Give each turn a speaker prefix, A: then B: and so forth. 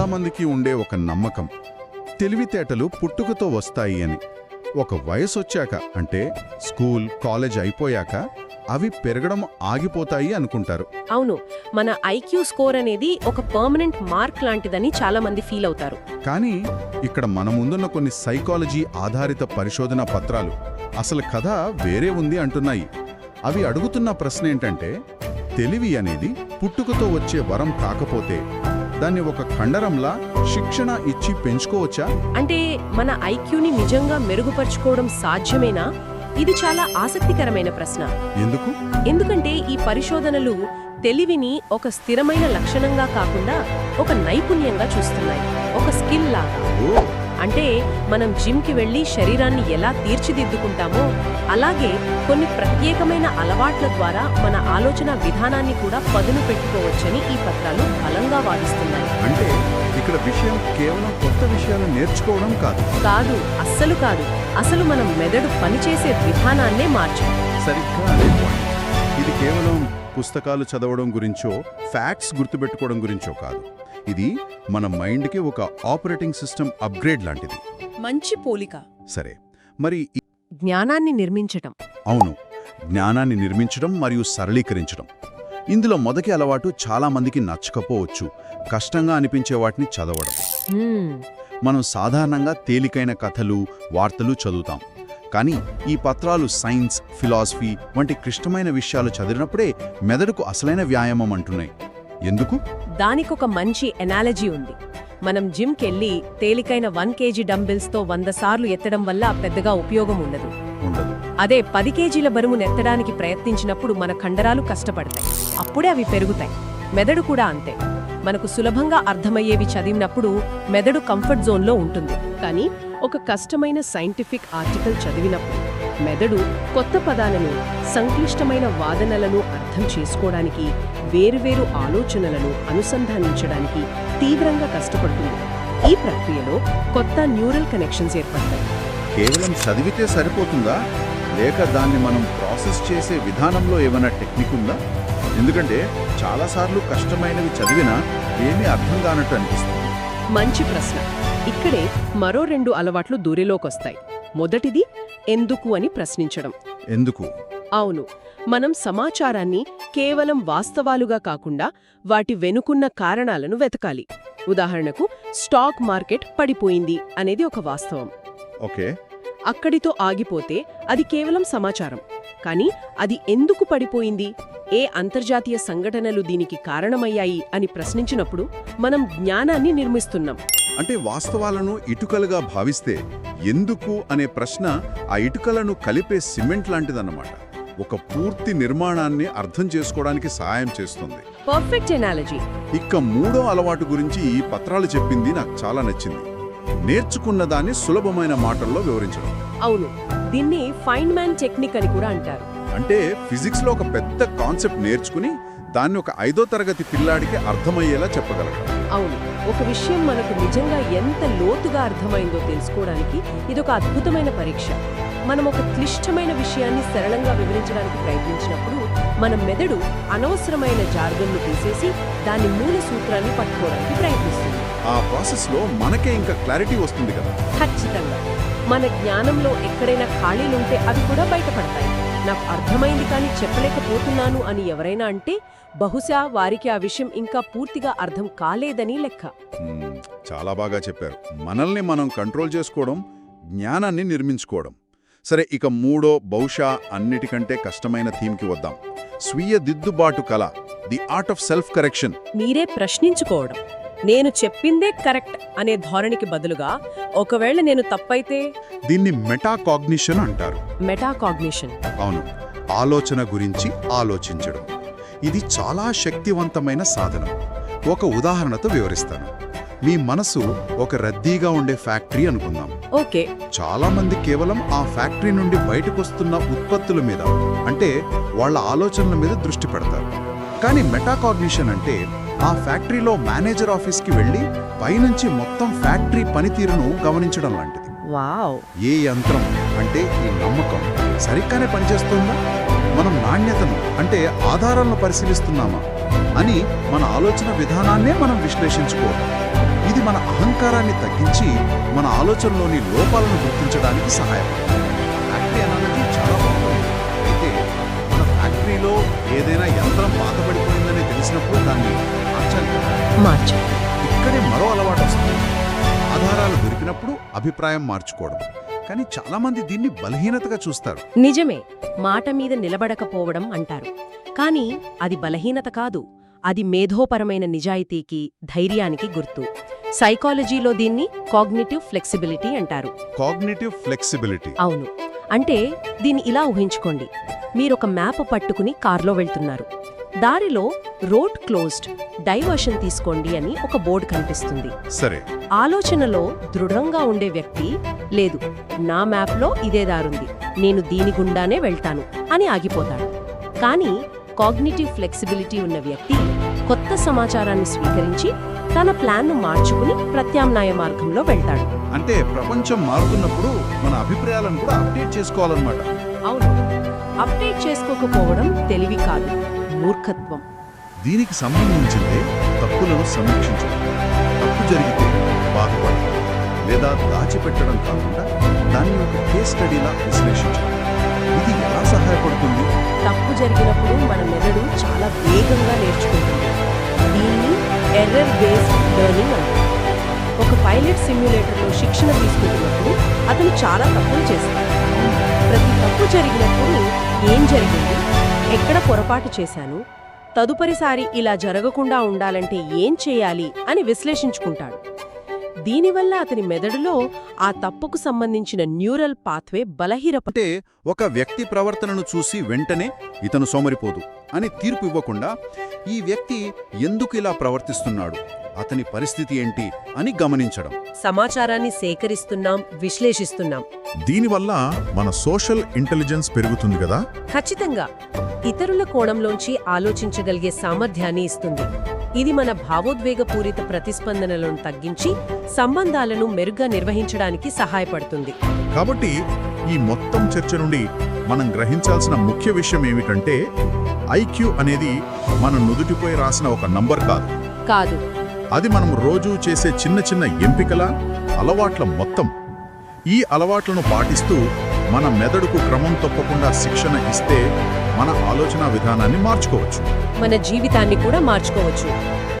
A: చాలామందికి ఉండే ఒక నమ్మకం. తెలివితేటలు పుట్టుకతో వస్తాయి అని. ఒక వయసొచ్చాక అంటే స్కూల్ కాలేజ్ అయిపోయాక అవి పెరగడం ఆగిపోతాయి అనుకుంటారు.
B: అవును మన ఐక్యూ స్కోర్ అనేది ఒక పర్మనెంట్ మార్క్ లాంటిదని చాలా మంది ఫీల్ అవుతారు.
A: కానీ ఇక్కడ మన ముందున్న కొన్ని సైకాలజీ ఆధారిత పరిశోధన పత్రాలు అసలు కథ వేరే ఉంది అంటున్నాయి. అవి అడుగుతున్న ప్రశ్న ఏంటంటే తెలివి అనేది పుట్టుకతో వచ్చే వరం కాకపోతే దాన్ని ఒక ఖండరంలా శిక్షణ ఇచ్చి పెంచుకోవచ్చా?
B: అంటే మన ఐక్యూని నిజంగా మెరుగుపరుచుకోవడం సాధ్యమేనా? ఇది చాలా ఆసక్తికరమైన ప్రశ్న.
A: ఎందుకు?
B: ఎందుకంటే ఈ పరిశోధనలు తెలివిని ఒక స్థిరమైన లక్షణంగా కాకుండా ఒక నైపుణ్యంగా చూస్తున్నాయి. ఒక స్కిల్ లాగా అంటే మనం జిమ్కి వెళ్ళి శరీరాన్ని ఎలా తీర్చిదిద్దుకుంటామో అలాగే కొన్ని ప్రత్యేకమైన అలవాట్ల ద్వారా మన ఆలోచన విధానాన్ని కూడా పదును పెట్టుకోవచ్చని ఈ పత్రాలు బలంగా వాదిస్తున్నాయి.
A: అంటే ఇక్కడ విషయం కేవలం కొత్త విషయాలు నేర్చుకోవడం కాదు.
B: కాదు అస్సలు కాదు. అసలు మనం మెదడు పనిచేసే విధానాన్నే మార్చాలి
A: సరిగ్గా అదే పాయింట్ ఇది కేవలం పుస్తకాలు చదవడం గురించో ఫ్యాక్ట్స్ గుర్తుపెట్టుకోవడం గురించో కాదు. ఇది మన మైండ్కి ఒక ఆపరేటింగ్ సిస్టమ్ అప్గ్రేడ్ లాంటిది.
B: మంచి పోలిక.
A: సరే మరి
B: జ్ఞానాన్ని నిర్మించటం.
A: అవును జ్ఞానాన్ని నిర్మించడం మరియు సరళీకరించడం ఇందులో మొదటి అలవాటు చాలా మందికి నచ్చకపోవచ్చు కష్టంగా అనిపించే వాటిని చదవడం. మనం సాధారణంగా తేలికైన కథలు వార్తలు చదువుతాం. కానీ ఈ పత్రాలు సైన్స్ ఫిలాసఫీ వంటి క్లిష్టమైన విషయాలు చదివినప్పుడే మెదడుకు అసలైన వ్యాయామం అంటున్నాయి. ఎందుకు?
B: దానికొక మంచి ఎనాలజీ ఉంది. మనం జిమ్కెళ్ళి తేలికైన వన్ కేజీ డంబిల్స్తో వంద సార్లు ఎత్తడం వల్ల పెద్దగా ఉపయోగం ఉండదు.
A: ఉండదు.
B: అదే పది కేజీల బరువు నెత్తడానికి ప్రయత్నించినప్పుడు మన కండరాలు కష్టపడతాయి. అప్పుడే అవి పెరుగుతాయి. మెదడు కూడా అంతే. మనకు సులభంగా అర్థమయ్యేవి చదివినప్పుడు మెదడు కంఫర్ట్ జోన్లో ఉంటుంది. కానీ ఒక కష్టమైన సైంటిఫిక్ ఆర్టికల్ చదివినప్పుడు మెదడు కొత్త పదాలను సంక్లిష్టమైన వాదనలను అర్థం చేసుకోవడానికి వేరువేరు ఆలోచనలను అనుసంధానించడానికి తీవ్రంగా కష్టపడుతుంది. ఈ ప్రక్రియలో కొత్త న్యూరల్ కనెక్షన్స్ ఏర్పడతాయి.
A: కేవలం చదివితే సరిపోతుందా? లేక దాన్ని మనం ప్రాసెస్ చేసే విధానంలో ఏమైనా టెక్నిక్ ఉందా? ఎందుకంటే చాలాసార్లు కష్టమైనవి చదివినా ఏమీ అర్థం కానట్టు అనిపిస్తుంది.
B: మంచి ప్రశ్న. ఇక్కడే మరో రెండు అలవాట్లు దూరిలోకొస్తాయి. మొదటిది ఎందుకు అని ప్రశ్నించడం.
A: ఎందుకు?
B: అవును. మనం సమాచారాన్ని కేవలం వాస్తవాలుగా కాకుండా వాటి వెనుకున్న కారణాలను వెతకాలి. ఉదాహరణకు స్టాక్ మార్కెట్ పడిపోయింది అనేది ఒక వాస్తవం.
A: ఓకే.
B: అక్కడితో ఆగిపోతే అది కేవలం సమాచారం. కానీ అది ఎందుకు పడిపోయింది? ఏ అంతర్జాతీయ సంఘటనలు దీనికి కారణమయ్యాయి అని ప్రశ్నించినప్పుడు మనం జ్ఞానాన్ని నిర్మిస్తున్నాం.
A: అంటే వాస్తవాలను ఇటుకలుగా భావిస్తే ఎందుకు అనే ప్రశ్న ఆ ఇటుకలను కలిపే సిమెంట్ లాంటిదన్నమాట. ఒక పూర్తి నిర్మాణాన్ని అర్థం చేసుకోవడానికి సహాయం చేస్తుంది.
B: పర్ఫెక్ట్ ఎనాలజీ
A: ఇక మూడో అలవాటు గురించి ఈ పత్రాలు చెప్పింది నాకు చాలా నచ్చింది. నేర్చుకున్న దాన్ని సులభమైన మాటల్లో వివరించడం.
B: అవును. దీన్ని ఫైండ్ మ్యాన్ టెక్నిక్ అని కూడా అంటారు.
A: అంటే ఫిజిక్స్లో ఒక పెద్ద కాన్సెప్ట్ నేర్చుకుని దాన్ని ఒక ఐదో తరగతి పిల్లాడికి అర్థమయ్యేలా చెప్పగలగడం
B: అవును. ఒక విషయం మనకు నిజంగా ఎంత లోతుగా అర్థమైందో తెలుసుకోవడానికి ఇదొక అద్భుతమైన పరీక్ష. మనం ఒక క్లిష్టమైన విషయాన్ని సరళంగా వివరించడానికి ప్రయత్నించినప్పుడు మన మెదడు అనవసరమైన జార్గన్ను తీసేసి దాని మూల సూత్రాన్ని పట్టుకోవడానికి ప్రయత్నిస్తుంది.
A: ఆ ప్రాసెస్లో మనకే ఇంకా క్లారిటీ వస్తుంది కదా.
B: ఖచ్చితంగా. మన జ్ఞానంలో ఎక్కడైనా ఖాళీలుంటే అవి కూడా బయటపడతాయి. నాకు అర్థమైంది కానీ చెప్పలేకపోతున్నాను అని ఎవరైనా అంటే బహుశా వారికి ఆ విషయం ఇంకా పూర్తిగా అర్థం కాలేదని లెక్క.
A: చాలా బాగా చెప్పారు. మనల్ని మనం కంట్రోల్ చేసుకోవడం జ్ఞానాన్ని నిర్మించుకోవడం. సరే ఇక మూడో బహుశా అన్నిటికంటే కష్టమైన థీమ్కి వద్దాం. స్వీయ దిద్దుబాటు కళ the art of self correction
B: మీరే ప్రశ్నించుకోవడం. నేను చెప్పిందే కరెక్ట్ అనే ధోరణికి బదులుగా ఒకవేళ నేను తప్పైతే
A: దీన్ని మెటాకాగ్నిషన్ అంటారు.
B: మెటాకాగ్నిషన్.
A: అవును. ఆలోచన గురించి ఆలోచించడం. ఇది చాలా శక్తివంతమైన సాధనం. ఒక ఉదాహరణతో వివరిస్తాను. మీ మనసు ఒక రద్దీగా ఉండే ఫ్యాక్టరీ అనుకుందాం.
B: ఓకే.
A: చాలా మంది కేవలం ఆ ఫ్యాక్టరీ నుండి బయటకొస్తున్న ఉత్పత్తుల మీద అంటే వాళ్ళ ఆలోచనల మీద దృష్టి పెడతారు. కానీ మెటాకాగ్నిషన్ అంటే ఆ ఫ్యాక్టరీలో మేనేజర్ ఆఫీస్కి వెళ్ళి పైనుంచి మొత్తం ఫ్యాక్టరీ పనితీరును గమనించడం లాంటిది.
B: వావ్.
A: ఏ యంత్రం అంటే ఈ నమ్మకం సరిగ్గానే పనిచేస్తుందా? మనం నాణ్యతను అంటే ఆధారాలను పరిశీలిస్తున్నామా అని మన ఆలోచన విధానాన్నే మనం విశ్లేషించుకోవాలి. ఇది మన అహంకారాన్ని తగ్గించి మన ఆలోచనలోని లోపాలను గుర్తించడానికి సహాయపడుతుంది ఫ్యాక్టరీ అనాలజీ చాలా బాగుంది. అయితే మన ఫ్యాక్టరీలో ఏదైనా యంత్రం పాతబడిపోయిందని తెలిసినప్పుడు దాన్ని మార్చాలి. ఇక్కడే మరో అలవాటు వస్తుంది. ఆధారాలు దొరికినప్పుడు అభిప్రాయం మార్చుకోవడం. కానీ చాలామంది దీన్ని బలహీనతగా చూస్తారు.
B: నిజమే మాట మీద నిలబడకపోవడం అంటారు. కానీ అది బలహీనత కాదు. అది మేధోపరమైన నిజాయితీకి ధైర్యానికి గుర్తు. సైకాలజీలో దీన్ని కాగ్నిటివ్ ఫ్లెక్సిబిలిటీ అంటారు.
A: Cognitive flexibility.
B: అవును. అంటే దీన్ని ఇలా ఊహించుకోండి. మీరొక మ్యాప్ పట్టుకుని కార్లో వెళ్తున్నారు. దారిలో రోడ్ క్లోజ్డ్ డైవర్షన్ తీసుకోండి అని ఒక బోర్డు కనిపిస్తుంది.
A: సరే.
B: ఆలోచనలో దృఢంగా ఉండే వ్యక్తి లేదు నా మ్యాప్లో ఇదే దారుంది నేను దీని గుండానే వెళ్తాను అని ఆగిపోతాడు. కానీ కాగ్నిటివ్ ఫ్లెక్సిబిలిటీ ఉన్న వ్యక్తి కొత్త సమాచారాన్ని స్వీకరించి తన ప్లాన్ను మార్చుకుని ప్రత్యామ్నాయ మార్గంలో వెళ్తాడు.
A: అంటే ప్రపంచం మారుతున్నప్పుడు మన అభిప్రాయాలను కూడా అప్డేట్ చేసుకోవాలన్నమాట.
B: అవును. అప్డేట్ చేసుకోకపోవడం తెలివి కాదు మూర్ఖత్వం.
A: దీనికి సంబంధించిందే తప్పులను సమీక్షించడం. తప్పు జరిగితే బాధపడడం లేదా దాచిపెట్టడం కాకుండా దాన్ని ఒక కేస్ స్టడీలా విశ్లేషించడం. ఇది ఎలా సహాయపడుతుంది?
B: తప్పు జరిగినప్పుడు మన మెదడు చాలా వేగంగా నేర్చుకుంటుంది దీన్ని ఎర్రర్ బేస్డ్ లెర్నింగ్ అంటారు. ఒక పైలట్ సిమ్యులేటర్లో శిక్షణ తీసుకుంటున్నప్పుడు అతను చాలా తప్పులు చేస్తాడు. ప్రతి తప్పు జరిగినప్పుడు ఏం జరిగింది ఎక్కడ పొరపాటు చేశాను తదుపరిసారి ఇలా జరగకుండా ఉండాలంటే ఏం చేయాలి అని విశ్లేషించుకుంటాడు. దీనివల్ల అతని మెదడులో ఆ తప్పుకు సంబంధించిన న్యూరల్ పాత్వే బలహీనప
A: అంటే ఒక వ్యక్తి ప్రవర్తనను చూసి వెంటనే ఇతను సోమరిపోదు అని తీర్పు ఇవ్వకుండా ఈ వ్యక్తి ఎందుకు ఇలా ప్రవర్తిస్తున్నాడు? అతని పరిస్థితి ఏంటి అని గమనించడం.
B: సమాచారాన్ని సేకరిస్తున్నాం విశ్లేషిస్తున్నాం.
A: దీనివల్ల మన సోషల్ ఇంటెలిజెన్స్ పెరుగుతుంది కదా?
B: ఖచ్చితంగా. ఇతరుల కోణంలోంచి ఆలోచించగలిగే సామర్థ్యాన్ని ఇస్తుంది. ఇది మన భావోద్వేగపూరిత ప్రతిస్పందనలను తగ్గించి సంబంధాలను మెరుగ్గా నిర్వహించడానికి సహాయపడుతుంది.
A: కాబట్టి ఈ మొత్తం చర్చ నుండి మనం గ్రహించాల్సిన ముఖ్య విషయం ఏమిటంటే ఐక్యూ అనేది మన నుదుటిపై రాసిన ఒక నంబర్ కాదు.
B: కాదు.
A: అది మనం రోజూ చేసే చిన్న చిన్న ఎంపికల అలవాట్ల మొత్తం. ఈ అలవాట్లను పాటిస్తూ మన మెదడుకు క్రమం తప్పకుండా శిక్షణ ఇస్తే మన ఆలోచన విధానాన్ని మార్చుకోవచ్చు.
B: మన జీవితాన్ని కూడా మార్చుకోవచ్చు.